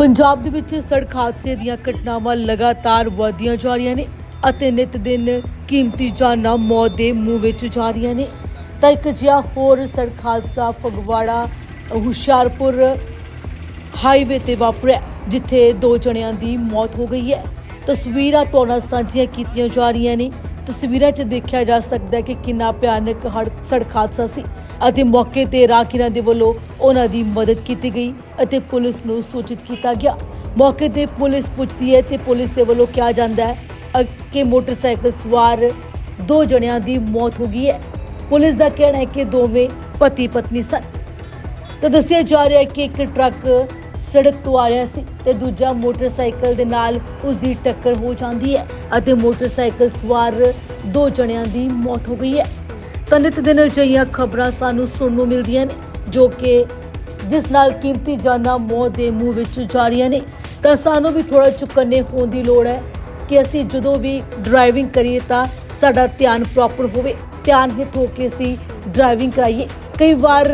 ਪੰਜਾਬ ਦੇ ਵਿੱਚ ਸੜਕ ਹਾਦਸੇ ਦੀਆਂ ਘਟਨਾਵਾਂ ਲਗਾਤਾਰ ਵਧਦੀਆਂ ਜਾ ਰਹੀਆਂ ਨੇ ਅਤੇ ਨਿਤ ਦਿਨ ਕੀਮਤੀ ਜਾਨਾਂ ਮੌਤ ਦੇ ਮੂੰਹ ਵਿੱਚ ਜਾ ਰਹੀਆਂ ਨੇ। ਤਾਂ ਇੱਕ ਜਿਹਾ ਹੋਰ ਸੜਕ ਹਾਦਸਾ ਫਗਵਾੜਾ, ਹੁਸ਼ਿਆਰਪੁਰ ਹਾਈਵੇ ਤੇ ਵਾਪਰਿਆ, ਜਿੱਥੇ ਦੋ ਜਣਿਆਂ ਦੀ ਮੌਤ ਹੋ ਗਈ ਹੈ। ਤਸਵੀਰਾਂ ਤੋਂ ਸਾਂਝੀਆਂ ਕੀਤੀਆਂ ਜਾ ਰਹੀਆਂ ਨੇ। ਤਸਵੀਰਾਂ 'ਚ ਦੇਖਿਆ ਜਾ ਸਕਦਾ ਹੈ ਕਿ ਕਿੰਨਾ ਭਿਆਨਕ ਹੜ- ਸੜਕ ਹਾਦਸਾ ਸੀ ਅਤੇ ਮੌਕੇ ਤੇ ਰਾਹਗੀਰਾਂ ਦੇ ਵੱਲੋਂ ਉਹਨਾਂ ਦੀ ਮਦਦ ਕੀਤੀ ਗਈ ਅਤੇ ਪੁਲਿਸ ਨੂੰ ਸੂਚਿਤ ਕੀਤਾ ਗਿਆ। ਮੌਕੇ ਤੇ ਪੁਲਿਸ ਪੁੱਛਦੀ ਹੈ ਤੇ ਪੁਲਿਸ ਦੇ ਵੱਲੋਂ ਕਿਹਾ ਜਾਂਦਾ ਹੈ ਕਿ ਮੋਟਰਸਾਈਕਲ ਸਵਾਰ ਦੋ ਜਣਿਆਂ ਦੀ ਮੌਤ ਹੋ ਗਈ ਹੈ। ਪੁਲਿਸ ਦਾ ਕਹਿਣਾ ਹੈ ਕਿ ਦੋਵੇਂ ਪਤੀ ਪਤਨੀ ਸਨ। ਤਾਂ ਦੱਸਿਆ ਜਾ ਰਿਹਾ ਹੈ ਕਿ ਇੱਕ ਟਰੱਕ ਸੜਕ ਤੋਂ ਆ ਰਿਹਾ ਸੀ ਤੇ ਦੂਜਾ ਮੋਟਰਸਾਈਕਲ ਦੇ ਨਾਲ ਉਸ ਦੀ ਟੱਕਰ ਹੋ ਜਾਂਦੀ ਹੈ ਅਤੇ ਮੋਟਰਸਾਈਕਲ ਸਵਾਰ ਦੋ ਜਣਿਆਂ ਦੀ ਮੌਤ ਹੋ ਗਈ ਹੈ। ਤਾਂ ਦਿਨ ਅਜਿਹੀਆਂ ਖਬਰਾਂ ਸਾਨੂੰ ਸੁਣਨ ਨੂੰ ਮਿਲਦੀਆਂ ਨੇ, ਜੋ ਕਿ ਜਿਸ ਨਾਲ ਕੀਮਤੀ ਜਾਨਾਂ ਮੌਤ ਦੇ ਮੂੰਹ ਵਿੱਚ ਜਾ ਰਹੀਆਂ ਨੇ। ਤਾਂ ਸਾਨੂੰ ਵੀ ਥੋੜਾ ਚੁਕੰਨੇ ਹੋਣ ਦੀ ਲੋੜ ਹੈ ਕਿ ਅਸੀਂ ਜਦੋਂ ਵੀ ਡਰਾਈਵਿੰਗ ਕਰੀਏ ਤਾਂ ਸਾਡਾ ਧਿਆਨ ਪ੍ਰੋਪਰ ਹੋਵੇ। ਧਿਆਨ ਹਿਤ ਹੋ ਕੇ ਅਸੀਂ ਡਰਾਈਵਿੰਗ ਕਰਾਈਏ। ਕਈ ਵਾਰ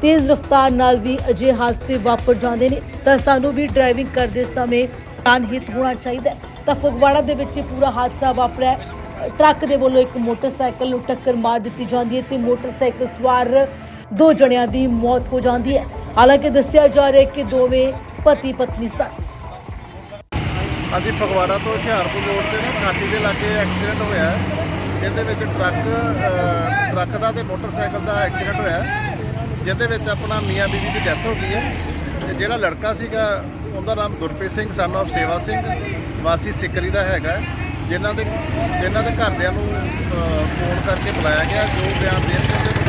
ਤੇਜ਼ ਰਫ਼ਤਾਰ ਨਾਲ ਵੀ ਅਜੇ ਹਾਦਸੇ ਵਾਪਰ ਜਾਂਦੇ ਨੇ ਤਾਂ ਸਾਨੂੰ ਵੀ ਡਰਾਈਵਿੰਗ ਕਰਦੇ ਸਮੇਂ ਧਿਆਨ ਹਿਤ ਹੋਣਾ ਚਾਹੀਦਾ ਤਾਂ ਫਗਵਾੜਾ ਦੇ ਵਿੱਚ ਪੂਰਾ ਹਾਦਸਾ ਵਾਪਰਿਆ ਟਰੱਕ ਦੇ ਵੱਲੋਂ ਇੱਕ ਮੋਟਰਸਾਈਕਲ ਨੂੰ ਟੱਕਰ ਮਾਰ ਦਿੱਤੀ ਜਾਂਦੀ ਹੈ ਤੇ ਮੋਟਰਸਾਈਕਲ ਸਵਾਰ ਦੋ ਜਣਿਆਂ ਦੀ ਮੌਤ ਹੋ ਜਾਂਦੀ ਹੈ। ਹਾਲਾਂਕਿ ਦੱਸਿਆ ਜਾ ਰਿਹਾ ਹੈ ਕਿ ਦੋਵੇਂ ਪਤੀ ਪਤਨੀ ਸਨ। ਹਾਂਜੀ ਫਗਵਾੜਾ ਤੋਂ ਹੁਸ਼ਿਆਰਪੁਰ ਰੋਡ ਤੇ ਨਾ ਖਾਟੀ ਦੇ ਲਾਗੇ ਐਕਸੀਡੈਂਟ ਹੋਇਆ ਹੈ, ਜਿਹਦੇ ਵਿੱਚ ਟਰੱਕ ਅ, ਟਰੱਕ ਦਾ ਤੇ ਮੋਟਰਸਾਈਕਲ ਦਾ ਐਕਸੀਡੈਂਟ ਹੋਇਆ ਹੈ, ਜਿਹਦੇ ਵਿੱਚ ਆਪਣਾ ਮੀਆਂ ਬੀਵੀ ਦੀ ਡੈਥ ਹੋ ਗਈ ਹੈ। ਤੇ ਜਿਹੜਾ ਲੜਕਾ ਸੀਗਾ ਉਹਦਾ ਨਾਮ ਗੁਰਪ੍ਰੀਤ ਸਿੰਘ ਸਨ of ਸੇਵਾ ਸਿੰਘ ਵਾਸੀ ਸਿੱਕਰੀ ਦਾ ਹੈਗਾ ਹੈ, ਜਿਨ੍ਹਾਂ ਦੇ ਜਿਨ੍ਹਾਂ ਦੇ ਘਰਦਿਆਂ ਨੂੰ ਫੋਨ ਕਰਕੇ ਬੁਲਾਇਆ ਗਿਆ ਜੋ ਬਿਆਨ ਦੇਣਗੇ ਤੇ